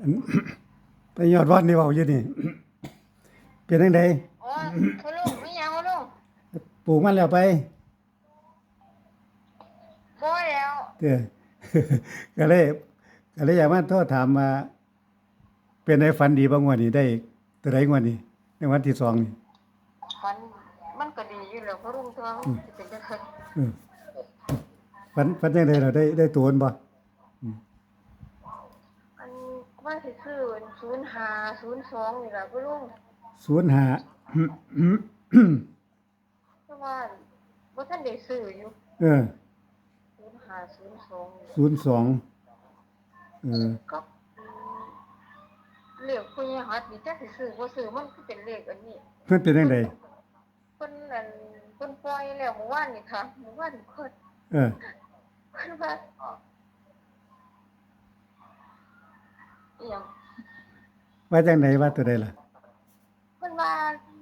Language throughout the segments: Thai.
อันไปยอดวัดนี่เว้าอยู่นี่เป็นจังไดโอ้ยพ่อลุงไม่ยังพ่อลุงปลูกมันแล้วไปบ่แล้วเด้อ ก็เลยก็เลยอยากมาโทษถามว่าเป็นไดฝันดีบ่งวดนี้ได้ตัวใดงวดนี้ในวันที่สองนี่ฝันมันก็ดีอยู่แล้วพ่อลุงเท่าสิเป็นจังได๋ เออฝันฝันจังไดเราได้ได้ตัวมันบ่ อัน ว่าสิซื้อ05 02นี่ล่ะพ่อลุง05แต่ว่าบ่ทันได้ซื้ออยู่เออ05 02 02เออ ก็อืมเลขคุณยายหัดนี่จักสิซื้อบ่ซื้อมันคือเป็นเลขอันนี้มันเป็นจังไดเพิ่นอันเพิ่นปล่อยแล้วเมื่อวานนี่ค่ะเมื่อวานเพิ่นเออ เพิ่นว่า อีหยังว่าจังไดว่าตัวใดล่ะเพิ่นว่า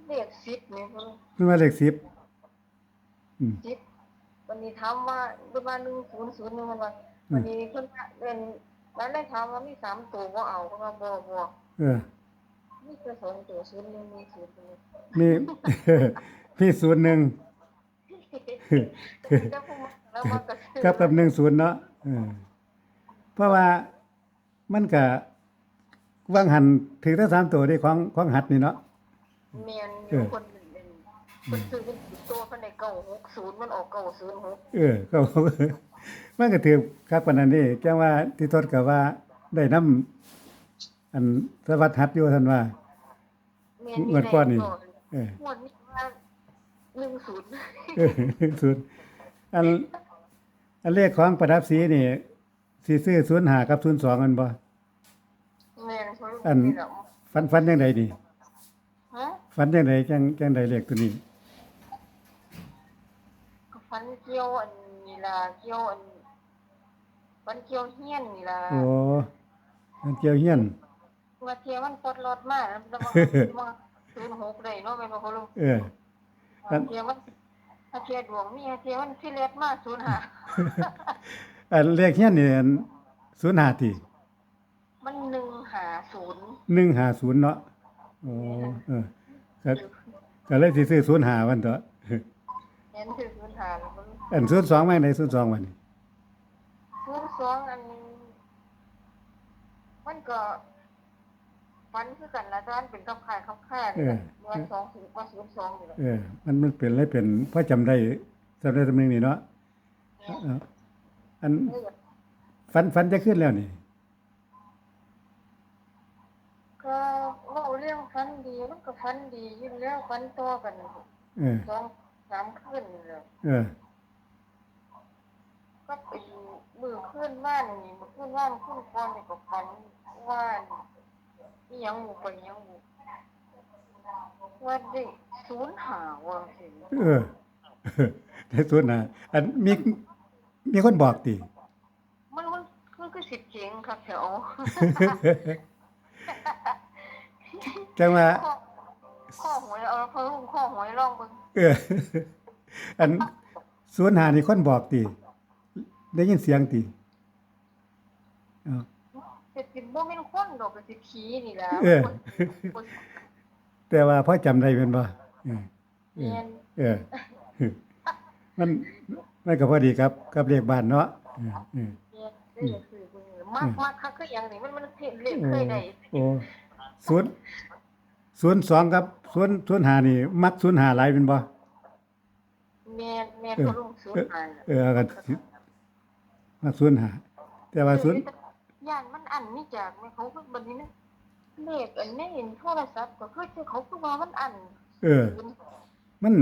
เลข10นี่เพิ่นมันว่าเลข10อืม10วันนี้ถามว่าเพิ่นว่า100นี่มันว่าวันนี้เพิ่นว่าเอิ้นแล้วได้ถามว่ามีสามตัวบ่เอาเพิ่นว่าบ่บ่เออ มีแค่สองตัว01มี0นี่มี มีศูนย์หนึ่ง แต่ผู้มาแล้วมันก็ซื้อกับกับหนึ่งศูนย์เนาะเออเพราะว่ามันก็ วางหันถือทั้งสามตัวได้ของของหัดนี่เนาะแม่นอยู่คนหนึ่งเองเพิ่นซื้อเป็นตัวเพิ่นได้960มันออก906เออก็ มันก็ถือครับปานนั้นนี่แจ้งว่าที่ทศก็ว่าได้นํอันสวัสดิ์หัดอยู่ท่านว่าแม่งวดก่อนนี่ เออ งวดนี้ว่าหนึ่งศูนย์เออศูนย์อันอันเลขของประดับสีนี่สิซื้อ05กับ02อันบ่แม่นเขา อันเหรอฟันฟันจังไดนี่ฮะฟันจังไดจังจังไดเลขตัวนี้ก็ฟันเกี่ยวอันนี่ล่ะเกี่ยวอันฟันเกี่ยวเฮียนนี่ล่ะโอ้มันเจียวเฮียนว่าเทียมันปลดรถมาแล้วมันมาศูนย์หกได้เนาะแม่นบ่เขาลุงเอออันเทียมันถ้าเทียดวงมีเทียมันที่เล็ดมาศูนย์ห้าอันเลขเฮียนนี่อัน05ติมันหนึ่งห้า ศูนย์150เนาะโอ้เออก็ก็เลยสิซื้อ05วันเถอะเห็นคือศูนย์ห้าแล้วมันอัน02แม่งได้02วันนี้ศูนย์สองอันมันก็ฟันคือกันละท่านเป็นกับขายกับค่านี่แหละเมื่อสองศูนย์ว่าศูนย์สองนี่แหละเออ มันมันเป็นเลยเป็นเพราะจำได้จำได้ตำแหน่งนี้เนาะเอออันฟันฟันจะขึ้นแล้วนี่ ก็เล่าเรื่องฟันดีมันก็ฟันดียู่งแล้วฟันต่อกันเออสองสามคืนนี่แหละเออก็ไปมือขึ้นบ้านนี่มือขึ้นบ้านขึ้นก่อนนี่ก็ฟันว่านี่ยังหมูไปยังหมูว่าด้ศูนย์หาว่าสิเออได้สุดนะอันมีมีคนบอกติมันมันคือคือสิเจ๋งครับแถว จังว่าข้อข้อหวยเอาเพิ่มข้อหวยลองเบิ่งเออ อันศูนย์หานี่คนบอกติ ได้ยินเสียงติอ้าวเฮ็ดสิบ่แม่นคนดอกก็สิผีนี่ล่ะเออคนคนแต่ว่าพอจำได้แม่นบ่เออเอเรีอยนเออ มันมันก็พอดีครับกับเลขบ้านเนาะเออเออเรียนได้ก็คือเบิ่งมักมักคักคือหยังนี่มันมันเฮ็ดเล่นเคยได้โอ้ศูนย์ ศูนย์สองกับศูนย์ศูนย์หานี่ มักศูนย์หาหลายเป็นบ่แม่นแม่นเออเขาลงศูนย์หาเออก็สิมักศูนย์หาแต่ว่าศูนย์ย่านมันอันนี่จากแม่เขาคือบัดนี้นะเลขอันนี้เห็นโทรศัพท์ก็คือที่เขาคือว่ามันอัน เออ มัน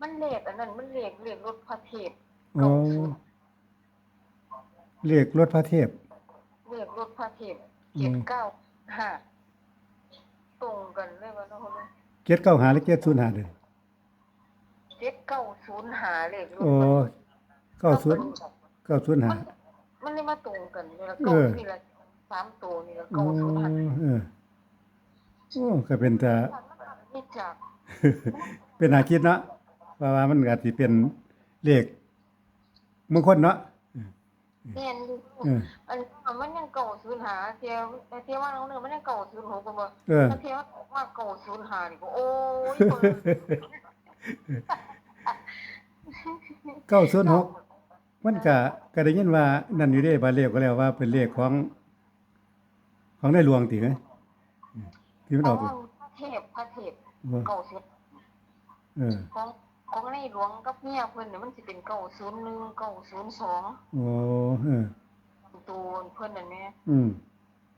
มันเลขอันนั้นมันเลขเลขรถพระเทพโอ้เลขรถพระเทพเลขรถพระเทพอืม795 ตรงกันเลยว่าเนาะเขาเลยเจ็ดเก้าหาหรือเจ็ดศูนย์หาเด้อ7905เลขรถโอ้เก้าศูนย์เก้าศูนย์หามันเลยมาตรงกันนี่ละเอเก้าอนี่ละสามตัวนี่ละโอ้เก้าศูนย์ห้าเออโอ้ก็เป็นแต่นี่จากเป็นอาคิดเนาะเพราะว่ามันก็สิเป็นเลขมงคลเนาะ เออแม่นอยู่เอออันมันยังเก่าศูนย์หาเทียวเทียวว่าน้องเนื้อมันยังเก่าศูนย์หกบ่เออถ้าเทียวว่าเก่าศูนย์หานี่ก็โอ้ยเปิดเก้าศูนย์หกมันก็ก็ได้ยินว่านั่นอยู่เด้บาเลขก็แล้วว่าเป็นเลขของของในหลวงติไงที่มันออกของพระเทพพระเทพบ่เก่าศูนย์เออของ ของในหลวงกับเมียเพิ่นเนี่ยมันสิเป็นเก่าศูนย์หนึ่งเก่าศูนย์สองโอ้เออตัวเพิ่นนั่นแหละอืม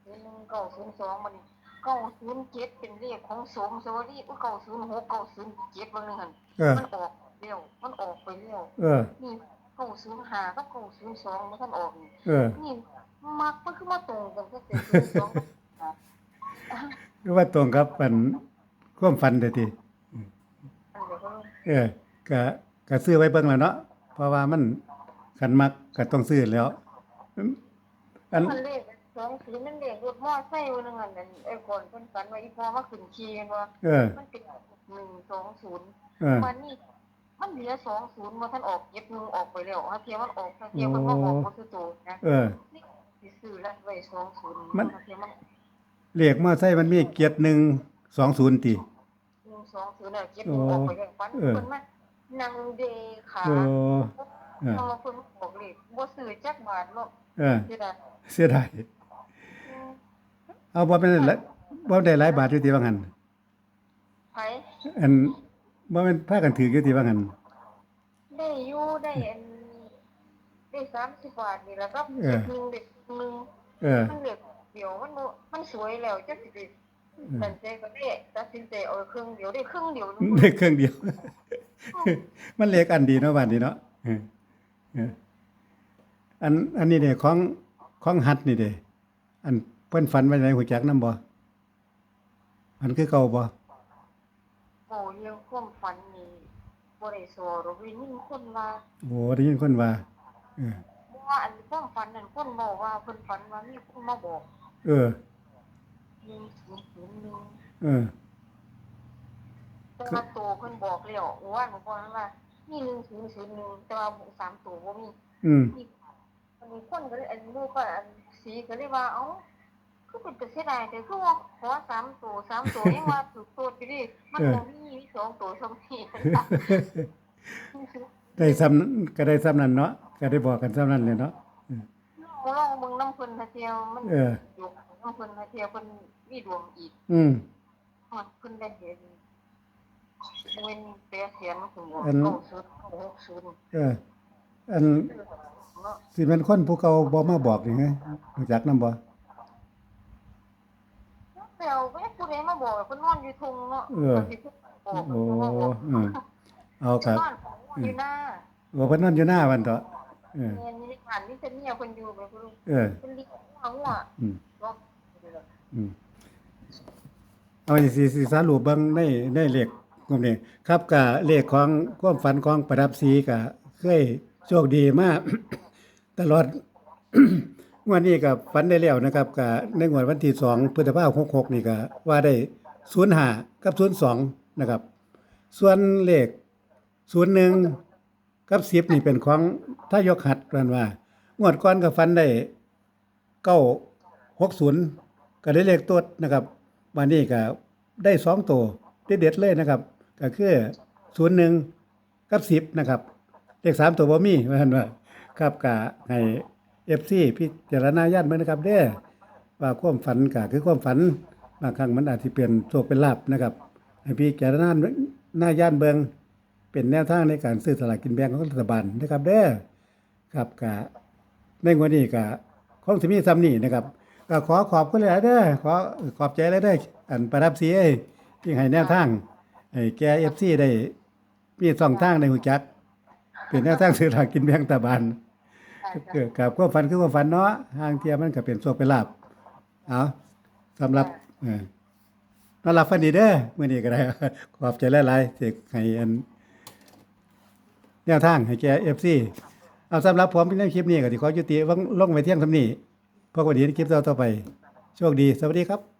ศูนย์หนึ่งเก่าศูนย์สองมันนี่เก่าศูนย์เจ็ดเป็นเลขของสมสวัสดีอุ้ยเก่าศูนย์หกเก่าศูนย์เจ็ดบางนึงหั่นเออมันออกเร็วมันออกไปเร็วเออนี่เก่าศูนย์ห้ากับเก่าศูนย์สองมันท่านออกนี่เออนี่มักมันคือมาตรงกันก็เป็นศูนย์สองกับคือว่าตรงกับอันความฝันเด้อติอันเดียวก็เออ ก็ก็ซื้อไว้เบิ่งแล้วเนาะเพราะว่ามันคันมักก็ต้องซื้อแล้วอันมันเลขสองศูนย์นั่นเลขรถมอไซค์วันนึงอันนั้นไอ้คนเพิ่นฝันว่าอีพอมาขึ้นขี่กันว่าเออมันเป็นหนึ่งสองศูนย์เออมันนี่มันเหลือสองศูนย์มาท่านออกเย็บหนึงออกไปแล้วถ้าเทียมมันออกถ้าเทียมมันมาบอกว่าคือตัวนะเออนี่สิซื้อรัดไว้สองศูนย์มันถ้าเทียมมันเลขมอไซค์มันมีเกียรติ120ติหนึ่งสองศูนย์น่ะเย็บหนึงออกไปแล้วฟันเออเพิ่นมา นั่งเดขาโอ้เออเอามาเพิ่นบอกเลขบ่ซื้อจักบาทเนาะเออสิได้เสียดายอืมเอาบ่เป็นไรบ่ได้หลายบาทอยู่ติว่างั้นไผอันบ่แม่นพากันถืออยู่ติว่างั้นได้อยู่ได้อันได้30บาทนี่แหละครับเออเจ็ดหนึงเด็กหนึงเออมันเหลือเดี๋ยวมันบ่มันสวยแล้วจักสิไปตัดใจก็ได้ตัดสินใจเอาครึ่งเดียวได้ครึ่งเดียวนึงได้เครื่องเดียว มันเลขอันดีเนาะบาดนี้เนาะเออเอออันอันนี้เด้ของของหัดนี่เด้อันเพิ่นฝันไว้ในหัวจักนำบ่อันคือเก่าบ่โอ้เรื่องความฝันนี่บ่ได้สอหรอกวินิ่งคนว่าโอ้ได้ยินคนว่าเออบ่ว่าอันความฝันนั่นคนบอกว่าเพิ่นฝันว่ามีคนมาบอก เออ1001เออ แต่ว่าตัวเพิ่นบอกแล้วว่าหนูบอกว่ามี1001แต่ว่าสามตัวบ่มีอืมมีอันนี้คนก็เลยอันลูกก็อันสีก็เลยว่าเอ้าคือเป็นตัวเสียดายแต่คือว่าขอสามตัวสามตัวยังว่าถูกตัวอยู่ดิมันบ่มีมีสองตัวสองสี่ได้ซ้ำนั้นก็ได้ซ้ำนั้นเนาะก็ได้บอกกันซ้ำนั้นเลยเนาะลองเบิ่งน้ำเพิ่นหาเที่ยวมันเอออยู่น้ำเพิ่นหาเที่ยวเพิ่นมีดวงอีกอืมมันเพิ่นได้เห็น เงินเปียเสียนถึงบ่อันเก้าศูนย์หกศูนย์เออ อันเนาะสิเป็นคนผู้เก่าบ่มาบอกนี่ไงรู้จักนำบ่แต่เอาไปผู้ใดมาบอกเพิ่นนอนอยู่ทุ่งเนาะเออพิ่นสิบอกโอ้เพิ่นก็บอกอืมเอาครับบ้านของอยู่หน้าโอ้เพิ่นนอนอยู่หน้าวันเถาะเออเมียนี่ผ่านนี่เป็นเมียเพิ่นอยู่ไปเพิ่นเออเพิ่นเลี้ยงหัวอืมเนาะอืมเอาสิสิสรุปเบิ่งในในเลข กลุ่มนี้ครับก็เลขของความฝันของประดับสีก็เคยโชคดีมาก ตลอด งวดนี้ก็ฝันได้แล้วนะครับก็ในงวดวันที่2พฤษภาคม66นี่ก็ว่าได้05กับ02นสองนะครับ ส่วนเลข01กับ10นี่เป็นของถ้ายกหัดกันว่า งวดก่อนก็ฝันได้960ก็ได้เลขตัวนะครับวันนี้ก็ได้สองตัวเด็ดๆเลยนะครับ ก็คือศูนย์หนึ่งกับสิบนะครับ เลขสามตัวบ่มีว่าหั่นว่าครับกะให้เอฟซีพิจารณาญาณเบิ่งนะครับ เด้อว่าความฝันก็คือความฝันบางครั้งมันอาจสิเป็นโชคเป็นลาภนะครับให้พิจารณาหน้าญาณเบิงเป็นแนวทางในการซื้อสลากกินแบ่งของรัฐบาลนะครับ เด้อครับกะในวดนี้ก็คงสิมีซ้ำนี่นะครับก็ขอขอบคุณหลายเด้อขอขอบใจหลายเด้ออันประดับสียที่ให้แนวทาง ให้แก่ FC ได้ มีสองทางในหูจัก เป็นแนวทางซื้อสลากกินแบ่งรัฐบาลเกิดกับความฝันคือความฝันเนาะทางเทียมันก็เป็นโชคเป็นลาภเอาสำหรับเออนอนหลับฝันดีเด้อเมื้อนี้ก็ได้ ขอบใจหลายๆที่ให้อันแนวทางให้แก่ FC เอาสำหรับผมในคลิปนี้ก็สิขอยุติวังลงไว้เที่ยงสำนี้พบกันอีกในคลิปต่อไป โชคดี สวัสดีครับ